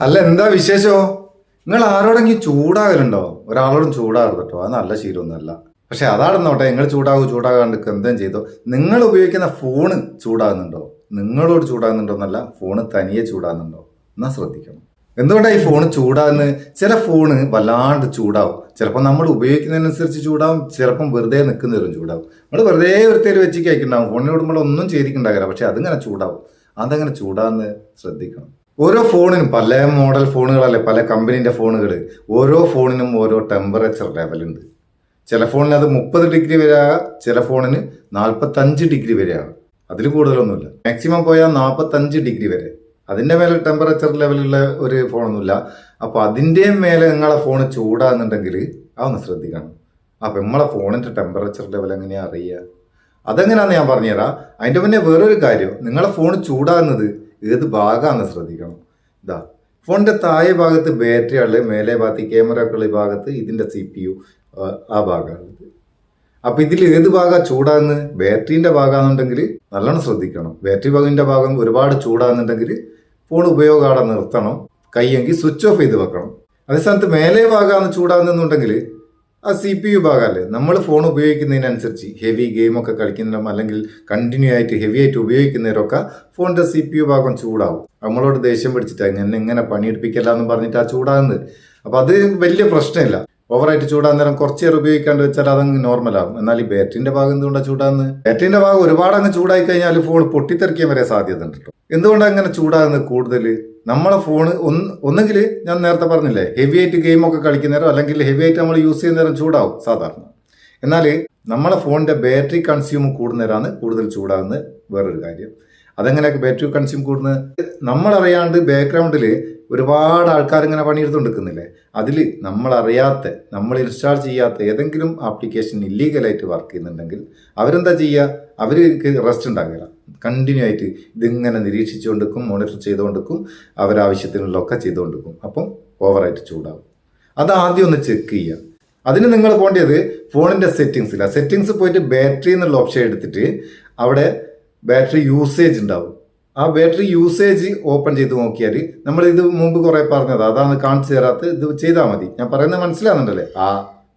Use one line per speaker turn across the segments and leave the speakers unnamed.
അല്ല എന്താ വിശേഷോ? നിങ്ങൾ ആരോടെങ്കിലും ചൂടാകലുണ്ടോ? ഒരാളോടും ചൂടാകരുത് കേട്ടോ അത് നല്ല ശീലമൊന്നുമല്ല. പക്ഷെ അതാണെന്നോട്ടെ നിങ്ങൾ ചൂടാകും ചൂടാകാണ്ട് എന്തും ചെയ്തോ. നിങ്ങൾ ഉപയോഗിക്കുന്ന ഫോണ് ചൂടാകുന്നുണ്ടോ? നിങ്ങളോട് ചൂടാകുന്നുണ്ടോ എന്നല്ല ഫോണ് തനിയെ ചൂടാകുന്നുണ്ടോ? എന്നാ ശ്രദ്ധിക്കണം. എന്തുകൊണ്ടാണ് ഈ ഫോണ് ചൂടാകുന്ന? ചില ഫോണ് വല്ലാണ്ട് ചൂടാവും. ചിലപ്പോൾ നമ്മൾ ഉപയോഗിക്കുന്നതിനനുസരിച്ച് ചൂടാവും ചിലപ്പം വെറുതെ നിൽക്കുന്നവരും ചൂടാവും. നമ്മൾ വെറുതെ വൃത്തിയിൽ വെച്ച് കഴിക്കുന്നുണ്ടാവും ഫോണിൽ ഒന്നും ചെയ്തിട്ടുണ്ടാകില്ല. പക്ഷെ അതിങ്ങനെ ചൂടാവും. അതങ്ങനെ ചൂടാന്ന് ശ്രദ്ധിക്കണം. ഓരോ ഫോണിനും പല മോഡൽ ഫോണുകളല്ലേ പല കമ്പനീന്റെ ഫോണുകൾ ഓരോ ഫോണിനും ഓരോ ടെമ്പറേച്ചർ ലെവലുണ്ട് ചില ഫോണിന് അത് മുപ്പത് ഡിഗ്രി വരെ ചില ഫോണിന് നാൽപ്പത്തഞ്ച് ഡിഗ്രി വരെയാണ് അതിൽ കൂടുതലൊന്നുമില്ല. മാക്സിമം പോയാൽ നാൽപ്പത്തഞ്ച് ഡിഗ്രി വരെ. അതിന്റെ മേലെ ടെമ്പറേച്ചർ ലെവലുള്ള ഒരു ഫോണൊന്നുമില്ല. അപ്പോൾ അതിന്റെയും മേലെ നിങ്ങളെ ഫോൺ ചൂടാകുന്നുണ്ടെങ്കിൽ അതൊന്ന് ശ്രദ്ധിക്കണം. അപ്പം നമ്മളെ ഫോണിന്റെ ടെമ്പറേച്ചർ ലെവൽ എങ്ങനെയാണ് അറിയുക? അതെങ്ങനെയാണെന്ന് ഞാൻ പറഞ്ഞുതരാം. അതിന്റെ മുന്നേ വേറൊരു കാര്യം. നിങ്ങളെ ഫോൺ ചൂടാകുന്നത് ഏത് ഭാഗമാണ് ശ്രദ്ധിക്കണം. ഇതാ ഫോണിന്റെ താഴെ ഭാഗത്ത് ബാറ്ററി ഉള്ളത് മേലെ ഭാഗത്ത് ക്യാമറ ഒക്കെ ഉള്ള ഈ ഭാഗത്ത് ഇതിന്റെ സി പി യു ആ ഭാഗമാണുള്ളത് അപ്പോൾ ഇതിൽ ഏത് ഭാഗം ചൂടാകുന്ന? ബാറ്ററിന്റെ ഭാഗമാണെന്നുണ്ടെങ്കിൽ നല്ലോണം ശ്രദ്ധിക്കണം. ബാറ്ററി ഭാഗത്തിന്റെ ഭാഗം ഒരുപാട് ചൂടാകുന്നുണ്ടെങ്കിൽ ഫോൺ ഉപയോഗം അവിടെ നിർത്തണം. കൈയെങ്കിൽ സ്വിച്ച് ഓഫ് ചെയ്ത് വെക്കണം. അതേ സ്ഥാനത്ത് മേലെ ഭാഗമാണ് ചൂടാകുന്നുണ്ടെങ്കിൽ ആ സി പി യു ഭാഗമല്ലേ? നമ്മൾ ഫോൺ ഉപയോഗിക്കുന്നതിനനുസരിച്ച് ഹെവി ഗെയിമൊക്കെ കളിക്കുന്നവരും അല്ലെങ്കിൽ കണ്ടിന്യൂ ആയിട്ട് ഹെവി ആയിട്ട് ഉപയോഗിക്കുന്നവരൊക്കെ ഫോണിന്റെ സി പി യു ഭാഗം ചൂടാവും. നമ്മളോട് ദേഷ്യം പിടിച്ചിട്ട് എന്നെ എങ്ങനെ പണിയെടുപ്പിക്കല്ല എന്ന് പറഞ്ഞിട്ട് ആ ചൂടാകുന്നത് അപ്പോൾ അത് വലിയ പ്രശ്നമില്ല. ഓവറായിട്ട് ചൂടാൻ നേരം കുറച്ച് നേരം ഉപയോഗിക്കാണ്ട് വെച്ചാൽ അതങ്ങ് നോർമലാകും എന്നാൽ ഈ ബാറ്ററിന്റെ ഭാഗം എന്തുകൊണ്ടാണ് ചൂടാന്ന് ബാറ്ററിന്റെ ഭാഗം ഒരുപാട് അങ്ങ് ചൂടായി കഴിഞ്ഞാൽ ഫോൺ പൊട്ടിത്തെറിക്കാൻ വരെ സാധ്യത ഉണ്ട് കേട്ടോ എന്തുകൊണ്ടാണ് അങ്ങനെ ചൂടാകുന്നത് കൂടുതൽ നമ്മളെ ഫോൺ ഒന്ന് ഒന്നെങ്കിൽ ഞാൻ നേരത്തെ പറഞ്ഞില്ലേ ഹെവി ആയിട്ട് ഗെയിമൊക്കെ കളിക്കുന്നേരം അല്ലെങ്കിൽ ഹെവി ആയിട്ട് നമ്മൾ യൂസ് ചെയ്യുന്ന നേരം ചൂടാവും സാധാരണ. എന്നാൽ നമ്മളെ ഫോണിന്റെ ബാറ്ററി കൺസ്യൂം കൂടുന്നേരാണ് കൂടുതൽ ചൂടാകുന്നത് വേറൊരു കാര്യം. അതെങ്ങനെയൊക്കെ ബാറ്ററി കൺസ്യൂം കൂടുന്നത് നമ്മളറിയാണ്ട് ബാക്ക്ഗ്രൗണ്ടിൽ ഒരുപാട് ആൾക്കാർ ഇങ്ങനെ പണിയെടുത്തുകൊണ്ടിരിക്കുന്നില്ലേ അതിൽ നമ്മളറിയാത്ത നമ്മൾ ഇൻസ്റ്റാൾ ചെയ്യാത്ത ഏതെങ്കിലും ആപ്ലിക്കേഷൻ ഇല്ലീഗലായിട്ട് വർക്ക് ചെയ്യുന്നുണ്ടെങ്കിൽ അവരെന്താ ചെയ്യുക? അവർക്ക് റെസ്റ്റ് ഉണ്ടാകില്ല കണ്ടിന്യൂ ആയിട്ട് ഇതിങ്ങനെ നിരീക്ഷിച്ചുകൊണ്ടിരിക്കും മോണിറ്റർ ചെയ്തുകൊണ്ടിരിക്കും അവരാവശ്യത്തിനുള്ളതൊക്കെ ചെയ്തുകൊണ്ടിരിക്കും. അപ്പം ഓവറായിട്ട് ചൂടാവും. അത് ആദ്യം ഒന്ന് ചെക്ക് ചെയ്യുക. അതിന് നിങ്ങൾ പോകേണ്ടത് ഫോണിന്റെ സെറ്റിങ്സിലാണ് സെറ്റിങ്സ് പോയിട്ട് ബാറ്ററി എന്നുള്ള ഓപ്ഷൻ എടുത്തിട്ട് അവിടെ ബാറ്ററി യൂസേജ് ഉണ്ടാവും. ആ ബാറ്ററി യൂസേജ് ഓപ്പൺ ചെയ്ത് നോക്കിയാൽ നമ്മൾ ഇത് മുമ്പ് കുറേ പറഞ്ഞത്. അതാണ് കാണിച്ചു തരാത്ത ഇത് ചെയ്താൽ മതി. ഞാൻ പറയുന്നത് മനസ്സിലാകുന്നുണ്ടല്ലേ? ആ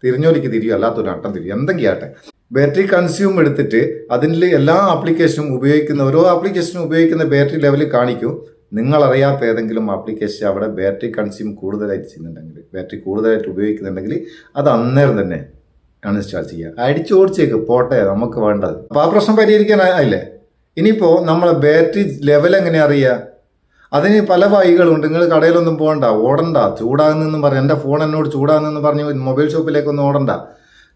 തിരിഞ്ഞോലിക്ക് തിരിയോ അല്ലാത്തൊരു അട്ടം തിരിയോ എന്തെങ്കിലും ആട്ടെ ബാറ്ററി കൺസ്യൂം എടുത്തിട്ട് അതിൽ എല്ലാ ആപ്ലിക്കേഷനും ഉപയോഗിക്കുന്ന ഓരോ ആപ്ലിക്കേഷനും ഉപയോഗിക്കുന്ന ബാറ്ററി ലെവൽ കാണിക്കും. നിങ്ങളറിയാത്ത ഏതെങ്കിലും ആപ്ലിക്കേഷൻ അവിടെ ബാറ്ററി കൺസ്യൂം കൂടുതലായിട്ട് ചെയ്യുന്നുണ്ടെങ്കിൽ ബാറ്ററി കൂടുതലായിട്ട് ഉപയോഗിക്കുന്നുണ്ടെങ്കിൽ അത് അന്നേരം തന്നെ അൺഇൻസ്റ്റാൾ ചെയ്യുക. അടിച്ചു ഓടിച്ചേക്ക് പോട്ടെ നമുക്ക് വേണ്ടത്. അപ്പോൾ ആ പ്രശ്നം പരിഹരിക്കാൻ ആയില്ലേ ഇനിയിപ്പോൾ നമ്മളെ ബാറ്ററി ലെവൽ എങ്ങനെ അറിയുക? അതിന് പല വഴികളുണ്ട്. നിങ്ങൾ കടയിലൊന്നും പോകണ്ട ഓടണ്ട. ചൂടാകുന്നെന്നും പറഞ്ഞ് എന്റെ ഫോൺ എന്നോട് ചൂടാകുന്നെന്ന് പറഞ്ഞ് മൊബൈൽ ഷോപ്പിലേക്കൊന്നും ഓടണ്ട.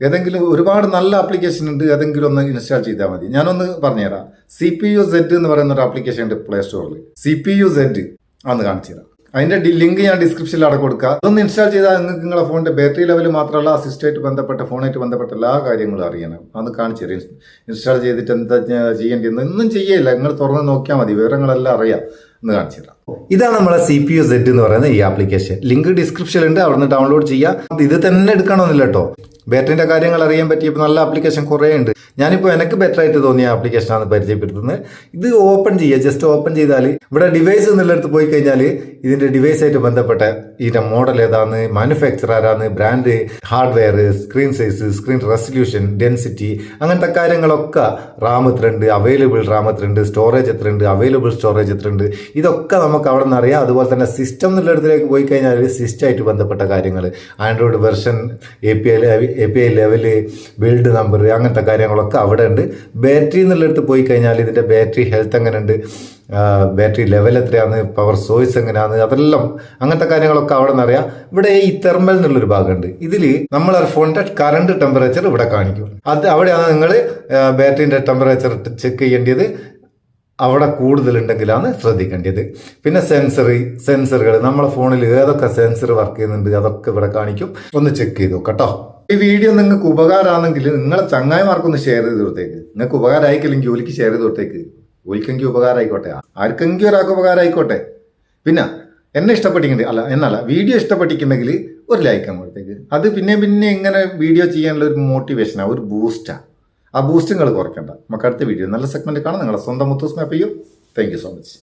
ഏതെങ്കിലും ഒരുപാട് നല്ല ആപ്ലിക്കേഷൻ ഉണ്ട് ഏതെങ്കിലും ഒന്ന് ഇൻസ്റ്റാൾ ചെയ്താൽ മതി. ഞാനൊന്ന് പറഞ്ഞുതരാം. സി പി യു സെഡ് എന്ന് പറയുന്ന ഒരു ആപ്ലിക്കേഷൻ ഉണ്ട് പ്ലേ സ്റ്റോറിൽ സി പി യു സെഡ് അന്ന് കാണിച്ചു തരാം. അതിന്റെ ലിങ്ക് ഞാൻ ഡിസ്ക്രിപ്ഷനിൽ അവിടെ കൊടുക്കുക അതൊന്ന് ഇൻസ്റ്റാൾ ചെയ്താൽ നിങ്ങൾക്ക് നിങ്ങളുടെ ഫോണിന്റെ ബാറ്ററി ലെവൽ മാത്രമല്ല അസിസ്റ്റായിട്ട് ബന്ധപ്പെട്ട ഫോണായിട്ട് ബന്ധപ്പെട്ട എല്ലാ കാര്യങ്ങളും അറിയണം. അത് കാണിച്ചു തരാം. ഇൻസ്റ്റാൾ ചെയ്തിട്ട് എന്താ ചെയ്യേണ്ടതെന്ന് ഒന്നും ചെയ്യില്ല നിങ്ങൾ തുറന്ന് നോക്കിയാൽ മതി. വിവരങ്ങളെല്ലാം അറിയാം. എന്ന് കാണിച്ചു തരാം ഇതാണ് നമ്മളെ സി പി യു സെറ്റ് എന്ന് പറയുന്ന ഈ ആപ്ലിക്കേഷൻ ലിങ്ക് ഡിസ്ക്രിപ്ഷനിൽ ഉണ്ട് അവിടെ നിന്ന് ഡൗൺലോഡ് ചെയ്യുക ഇത് തന്നെ എടുക്കണമെന്നില്ല കേട്ടോ ബാറ്ററിന്റെ കാര്യങ്ങൾ അറിയാൻ പറ്റിയപ്പോൾ നല്ല ആപ്ലിക്കേഷൻ കുറേ ഉണ്ട്. ഞാനിപ്പോൾ എനിക്ക് ബെറ്റർ ആയിട്ട് തോന്നിയ ആപ്ലിക്കേഷനാണ് പരിചയപ്പെടുത്തുന്നത്. ഇത് ഓപ്പൺ ചെയ്യുക ജസ്റ്റ് ഓപ്പൺ ചെയ്താൽ ഇവിടെ ഡിവൈസ് എന്നുള്ളിടത്ത് പോയി കഴിഞ്ഞാൽ ഇതിന്റെ ഡിവൈസ് ആയിട്ട് ബന്ധപ്പെട്ട ഇതിന്റെ മോഡൽ ഏതാണ് മാനുഫാക്ചർ ആരാണ് brand hardware screen size screen resolution density അങ്ങനത്തെ കാര്യങ്ങളൊക്കെ റാം എത്രയുണ്ട് അവൈലബിൾ റാം എത്രയുണ്ട് സ്റ്റോറേജ് എത്രയുണ്ട് അവൈലബിൾ സ്റ്റോറേജ് എത്രയുണ്ട് ഇതൊക്കെ നമുക്ക് അവിടെ നിന്ന് അറിയാം. അതുപോലെ തന്നെ സിസ്റ്റം എന്നുള്ള എന്നുള്ളിടത്തിലേക്ക് പോയി കഴിഞ്ഞാൽ സിസ്റ്റമായിട്ട് ബന്ധപ്പെട്ട കാര്യങ്ങൾ Android version A P I A P I level build number അങ്ങനത്തെ കാര്യങ്ങളൊക്കെ അവിടെ ഉണ്ട്. ബാറ്ററി എന്നുള്ളിടത്ത് പോയി കഴിഞ്ഞാൽ ഇതിന്റെ ബാറ്ററി ഹെൽത്ത് എങ്ങനെയുണ്ട്? ബാറ്ററി ലെവൽ എത്രയാണ്? പവർ സോഴ്സ് എങ്ങനെയാണ്? അതെല്ലാം അങ്ങനത്തെ കാര്യങ്ങളൊക്കെ അവിടെ ആവണം അറിയാം ഇവിടെ ഈ തെർമൽ എന്നുള്ളൊരു ഭാഗമുണ്ട്. ഇതിൽ നമ്മളെ ഫോണിന്റെ കറണ്ട് ടെമ്പറേച്ചർ ഇവിടെ കാണിക്കും. അത് അവിടെയാണ് നിങ്ങൾ ബാറ്ററിന്റെ ടെമ്പറേച്ചർ ചെക്ക് ചെയ്യേണ്ടത്. അവിടെ കൂടുതലുണ്ടെങ്കിലാണ് ശ്രദ്ധിക്കേണ്ടത്. പിന്നെ സെൻസർ സെൻസറുകൾ. നമ്മളെ ഫോണിൽ ഏതൊക്കെ സെൻസർ വർക്ക് ചെയ്യുന്നുണ്ട് അതൊക്കെ ഇവിടെ കാണിക്കും. ഒന്ന് ചെക്ക് ചെയ്തു കേട്ടോ. ഈ വീഡിയോ നിങ്ങൾക്ക് ഉപകാരമാണെങ്കിൽ നിങ്ങളെ ചങ്ങായിമാർക്കൊന്ന് ഷെയർ ചെയ്ത് കൊടുത്തേക്ക്. നിങ്ങൾക്ക് ഉപകാരമായിക്കില്ലെങ്കിൽ ജോലിക്ക് ഷെയർ ചെയ്ത് കൊടുത്തേക്ക്. ജോലിക്കെങ്കിൽ ഉപകാരമായിക്കോട്ടെ. ആർക്കെങ്കിലും ഒരാൾക്ക് ഉപകാരമായിക്കോട്ടെ. പിന്നെ എന്നെ ഇഷ്ടപ്പെട്ടിട്ടുണ്ട് അല്ല എന്നല്ല വീഡിയോ ഇഷ്ടപ്പെട്ടിട്ടുണ്ടെങ്കിൽ ഒരു ലൈക്ക് അങ്ങോട്ടേക്ക് അത് പിന്നെ പിന്നെ ഇങ്ങനെ വീഡിയോ ചെയ്യാനുള്ള ഒരു മോട്ടിവേഷനാണ് ഒരു ബൂസ്റ്റാണ് ആ. ബൂസ്റ്റ് നിങ്ങൾ കുറയ്ക്കണ്ട. നമുക്ക് അടുത്ത വീഡിയോ നല്ല സെഗ്മെന്റ് കാണാം. നിങ്ങളുടെ സ്വന്തം മുത്തൂസ് മാപ്പ് ചെയ്യൂ. Thank so much